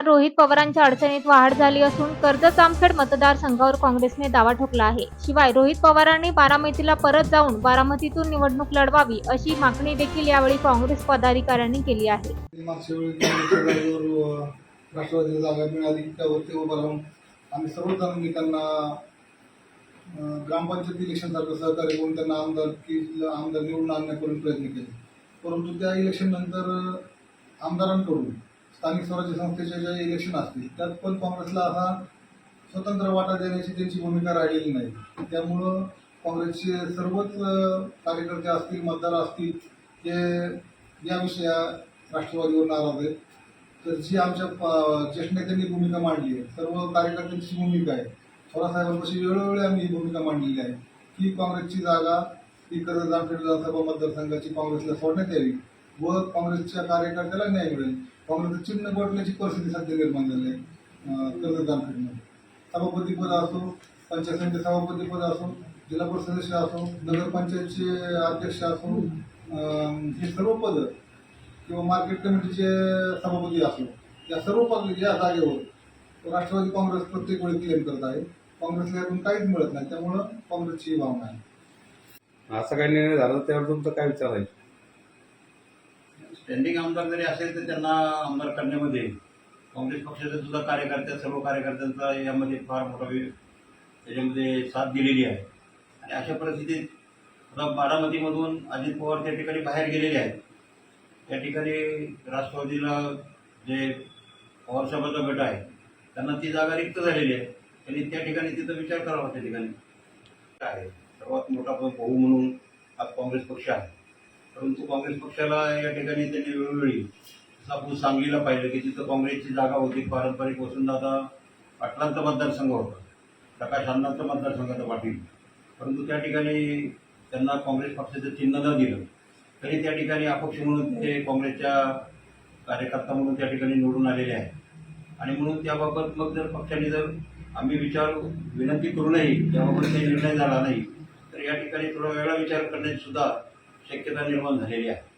रोहित पवारांच्या अडचणीत वाढ झाली असून कर्जत जामखेड मतदारसंघावर काँग्रेसने दावा ठोकला आहे. शिवाय रोहित पवारांनी बारामतीला परत जाऊन बारामतीतून निवडणूक लढवावी अशी मागणी देखील यावेळी काँग्रेस पदाधिकाऱ्यांनी केली आहे. मागच्या वेळी काँग्रेसच्या राष्ट्रवादीला जागा मिळाली त्यावरती उभं राहून आम्ही सर्वजण मी त्यांना ग्रामपंचायत इलेक्शनसारखं सहकार्य करून त्यांना आमदार की आमदार निवडून आणण्याकरून प्रयत्न केले. परंतु त्या इलेक्शननंतर आमदारांकडून स्थानिक स्वराज्य संस्थेचे जे इलेक्शन असतील त्यात पण काँग्रेसला हा स्वतंत्र वाटा देण्याची त्यांची भूमिका राहिलेली नाही. त्यामुळं काँग्रेसचे सर्वच कार्यकर्ते असतील मतदार असतील ते या विषया राष्ट्रवादीवर नाराज आहेत तर जी आमच्या ज्येष्ठ नेत्यांनी भूमिका मांडली आहे सर्व कार्यकर्त्यांची भूमिका आहे. थोरासाहेबांपाशी वेळोवेळी आम्ही ही भूमिका मांडलेली आहे. की काँग्रेसची जागा ही कर्ज जामखेड विधानसभा मतदारसंघाची काँग्रेसला सोडण्यात यावी व काँग्रेसच्या कार्यकर्त्याला न्याय मिळेल. काँग्रेसचं चिन्ह गोठण्याची परिस्थिती सध्या निर्माण झाली आहे. अं, सभापतीपद असो पंचायत समिती सभापतीपद असो जिल्हा परिषद सदस्य असो नगरपंचायतचे अध्यक्ष असो हे सर्व पद किंवा मार्केट कमिटीचे सभापती असो या सर्व पद या जागेवर राष्ट्रवादी काँग्रेस प्रत्येक वेळी क्लेम करत आहे. काँग्रेसला यातून काहीच मिळत नाही. त्यामुळं काँग्रेसची भावना आहे. असा काही निर्णय झाला त्यावर तुमचा काय विचार आहे? स्टँडिंग आमदार जरी असेल तर त्यांना आमदार करण्यामध्ये काँग्रेस पक्षाचे सुद्धा कार्यकर्त्या सर्व कार्यकर्त्यांचा यामध्ये फार मोठा वेळ त्याच्यामध्ये साथ दिलेली आहे. आणि अशा परिस्थितीत आता बारामतीमधून अजित पवार त्या ठिकाणी बाहेर गेलेले आहेत. त्या ठिकाणी राष्ट्रवादीला जे पवारसाहेबांचा गट आहे त्यांना ती जागा रिक्त झालेली आहे. त्यांनी त्या ठिकाणी तिथं विचार करावा त्या ठिकाणी. काय आहे. सर्वात मोठा भाऊ म्हणून हा काँग्रेस पक्ष आहे. परंतु काँग्रेस पक्षाला या ठिकाणी त्यांनी वेळोवेळी जसं आपण सांगलीला पाहिलं की तिथं काँग्रेसची जागा होती पारंपरिक वसुंधराता पाटलांचा मतदारसंघ होता. प्रकाश अण्णांचा मतदारसंघाचा पाटील परंतु त्या ठिकाणी त्यांना काँग्रेस पक्षाचं चिन्ह न दिलं तरी त्या ठिकाणी अपक्ष म्हणून ते काँग्रेसच्या कार्यकर्ता म्हणून त्या ठिकाणी निवडून आलेले आहेत. आणि म्हणून त्याबाबत मग जर पक्षाने जर आम्ही विचार विनंती करूनही त्याबाबत काही निर्णय झाला नाही तर या ठिकाणी थोडा वेगळा विचार करण्याची सुद्धा शक्यता निर्माण झालेली आहे